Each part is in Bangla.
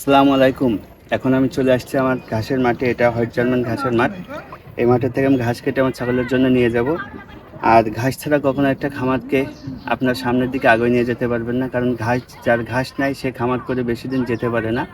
আসসালামু আলাইকুম। এখন আমি চলে আসছি আমার ঘাসের মাঠে, এটা হোয়াইট জার্মান ঘাসের মাঠ। এই মাঠের থেকে আমি ঘাস কেটে আমার ছাগলের জন্য নিয়ে যাব। আর ঘাস ছাড়া কখনো একটা খামারকে আপনার সামনের দিকে আগে নিয়ে যেতে পারবেন না, কারণ ঘাস, যার ঘাস নাই, সে খামার করে বেশি দিন যেতে পারে না।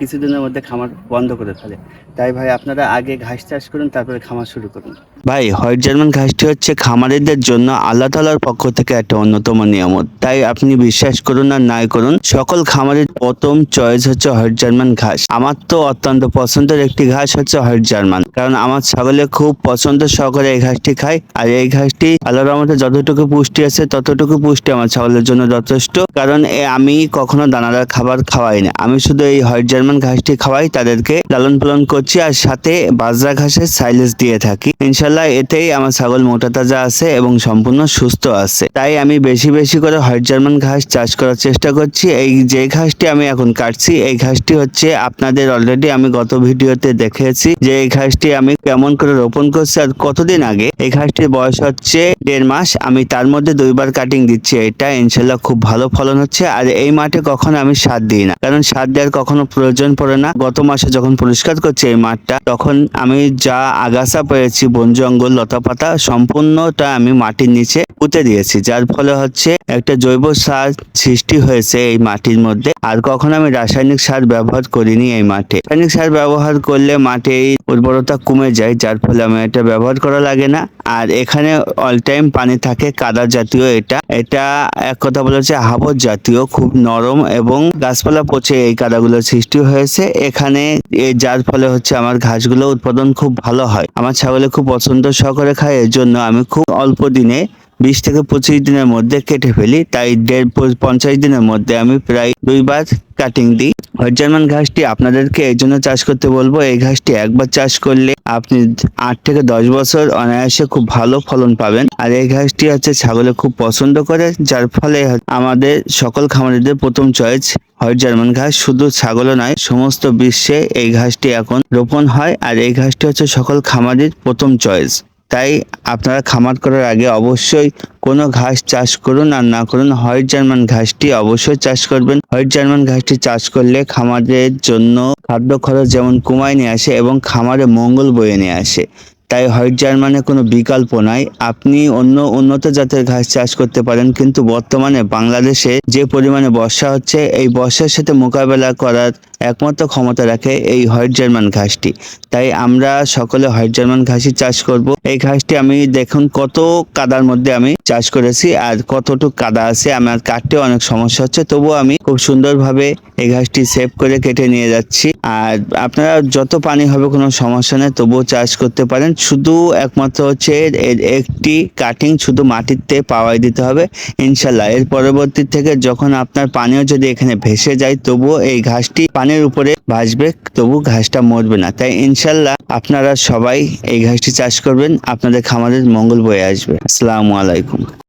কিছুদিনের মধ্যে খামার বন্ধ করে ফেলে। তাই ভাই, আপনারা আগে ঘাস চাষ করুন, তারপরে খামার শুরু করুন। ভাই, হোয়াইট জার্মান ঘাসটি হচ্ছে খামারিদের জন্য আল্লাহ তালার পক্ষ থেকে একটা অন্যতম নিয়ামত। তাই আপনি বিশ্বাস করুন আর নাই করুন, সকল খামারের প্রথম চয়েস হচ্ছে হোয়াইট জার্মান ঘাস। আমার তো অত্যন্ত পছন্দের একটি ঘাস হচ্ছে হোয়াইট জার্মান, কারণ আমার ছাগলে খুব পছন্দ সহকারে এই ঘাসটি খায়। আর এই ঘাসটি আল্লাহর রহমতে যতটুকু পুষ্টি আছে, ততটুকু পুষ্টি আমার ছাগলের জন্য যথেষ্ট, কারণ আমি কখনো দানাদার খাবার খাওয়াই না। আমি শুধু এই হোয়াইট জার্মান ঘাসটি খাওয়াই, তাদেরকে লালন পালন করছি আর সাথে বাজরা ঘাসের সাইলেজ দিয়ে থাকি। ইনশাল্লাহ এতেই আমার ছাগল মোটা তাজা আছে এবং সম্পূর্ণ সুস্থ আছে। তাই আমি বেশি বেশি করে হোয়াইট জার্মান ঘাস চাষ করার চেষ্টা করছি। এই যে ঘাসটি আমি এখন কাটছি, এই ঘাসটি হচ্ছে আপনাদের অলরেডি আমি গত ভিডিওতে দেখেছি যে এই ঘাসটি আমি কেমন করে রোপণ করছি আর কতদিন আগে। এই ঘাসটির বয়স হচ্ছে দেড় মাস, আমি তার মধ্যে দুইবার কাটিং দিচ্ছি। এটা ইনশাল্লাহ খুব ভালো ফলন হচ্ছে আর এই মাঠে কখনো আমি সার দিই না। কারণ সার দেওয়ার কখনো প্রয়োজন পড়ে না। গত মাসে যখন পরিষ্কার করছি এই মাঠটা, তখন আমি যা আগাছা পেয়েছি, বন জঙ্গল, লতা পাতা, সম্পূর্ণটা আমি মাটির নিচে পুঁতে দিয়েছি। যার ফলে হচ্ছে একটা জৈব সার সৃষ্টি হয়েছে এই মাটির মধ্যে। আর কখনো আমি রাসায়নিক সার ব্যবহার করিনি এই মাঠে। রাসায়নিক সার ব্যবহার করলে মাঠে এই উর্বরতা কমে যায়, যার ফলে আমি এটা ব্যবহার করা লাগে না। আর এখানে অল টাইম পানি থাকে, কাদা জাতীয় এটা। এটা এক কথা বলা হচ্ছে হাবর জাতীয়, খুব নরম এবং গাছপালা পচে এই কাদাগুলো সৃষ্টি হয়েছে, এখানে যার ফলে হচ্ছে আমার ঘাসগুলো উৎপাদন খুব ভালো হয়। আমার ছাগলে খুব পছন্দ সহকারে খায়, এর জন্য আমি খুব অল্প দিনে বিশ থেকে পঁচিশ দিনের মধ্যে কেটে ফেলি, তাই দেড় পঞ্চাশ দিনের মধ্যে আমি প্রায় দুইবার কাটিং দিই। জার্মান ঘাসটি আপনাদেরকে এই জন্য চাষ করতে বলব, এই ঘাসটি একবার চাষ করলে আপনি আট থেকে দশ বছর অনায়াসে খুব ভালো ফলন পাবেন। আর এই ঘাসটি হচ্ছে ছাগলে খুব পছন্দ করে, যার ফলে আমাদের সকল খামারিদের প্রথম চয়েস হোয়াইট জার্মান ঘাস। শুধু ছাগলও নয়, সমস্ত বিশ্বে এই ঘাসটি এখন রোপণ হয়, আর এই ঘাসটি হচ্ছে সকল খামারির প্রথম চয়েস তাই আপনারা খামার করার আগে অবশ্যই কোনো ঘাস চাষ করুন আর না করুন। হোয়াইট জার্মান ঘাসটি অবশ্যই চাষ করবেন। হোয়াইট জার্মান ঘাসটি চাষ করলে খামারের জন্য খাদ্য খরচ যেমন কমায় নিয়ে আসে এবং খামারে মঙ্গল বয়ে নিয়ে আসে। তাই হোয়াইট জার্মানের কোনো বিকল্প নাই। আপনি অন্য উন্নত জাতের ঘাস চাষ করতে পারেন, কিন্তু বর্তমানে বাংলাদেশে যে পরিমাণে বর্ষা হচ্ছে, এই বর্ষার সাথে মোকাবেলা করার একমাত্র ক্ষমতা রাখে এই হোয়াইট জার্মান ঘাসটি। তাই আমরা সকলে হোয়াইট জার্মান ঘাসই চাষ করব। এই ঘাসটি আমি দেখুন কত কাদার মধ্যে আমি চাষ করেছি আর কতটুকু কাদা আছে, আমার কাটতে অনেক সমস্যা হচ্ছে। তবুও আমি খুব সুন্দরভাবে এই ঘাসটি সেভ করে কেটে নিয়ে যাচ্ছি। আর আপনারা যত পানি হবে কোনো সমস্যা নেই, তবুও চাষ করতে পারেন। শুধু একমাত্র হচ্ছে এর একটি কাটিং শুধু মাটিতে পাওয়াই দিতে হবে। ইনশাল্লাহ। এর পরবর্তী থেকে যখন আপনার পানিও যদি এখানে ভেসে যায়, তবুও এই ঘাসটি পানির উপরে ভাসবে, তবু ঘাসটা মরবে না। তাই ইনশাল্লাহ আপনারা সবাই এই ঘাসটি চাষ করবেন, আপনাদের খামারের মঙ্গল বয়ে আসবে। আসসালামু আলাইকুম।